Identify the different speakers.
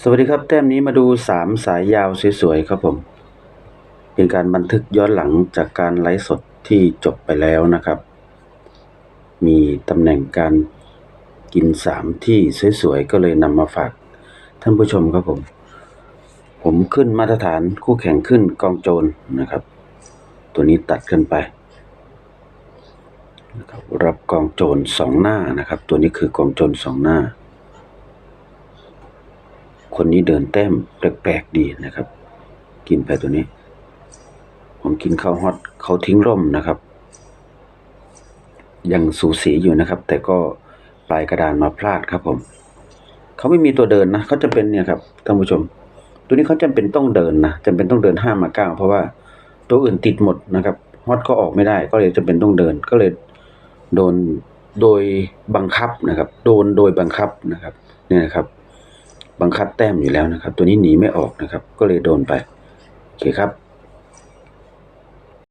Speaker 1: สวัสดีครับ แต้มนี้มาดูสามสายยาวสวยๆครับผม เป็นการบันทึกย้อนหลังจากการไลฟ์สดที่จบไปแล้วนะครับ มีตำแหน่งการกินสามที่สวยๆก็เลยนำมาฝากท่านผู้ชมครับผม ผมขึ้นมาตรฐานคู่แข่งขึ้นกองโจรนะครับ ตัวนี้ตัดขึ้นไปนะครับรับกองโจรสองหน้านะครับ ตัวนี้คือกองโจรสองหน้า คนนี้เดินแต้มแปลกๆดีนะครับ กินไปตัวนี้ ผมกินข้าวฮอตเขาทิ้งร่มนะครับ ยังสูสีอยู่นะครับ แต่ก็ปลายกระดานมาพลาดครับผมเขาไม่มีตัวเดินนะเขาจะเป็นเนี่ยครับท่านผู้ชม ตัวนี้เขาจำเป็นต้องเดินนะจำเป็นต้องเดินห้ามาเก้าเพราะว่าตัวอื่นติดหมดนะครับฮอตเขาออกไม่ได้ ก็เลยจำเป็นต้องเดิน ก็เลยโดนโดยบังคับนะครับ โดนโดยบังคับนะครับ เนี่ยนะครับ บังคับแต้มอยู่แล้วนะครับ ตัวนี้หนีไม่ออกนะครับ ก็เลยโดนไป โอเคครับ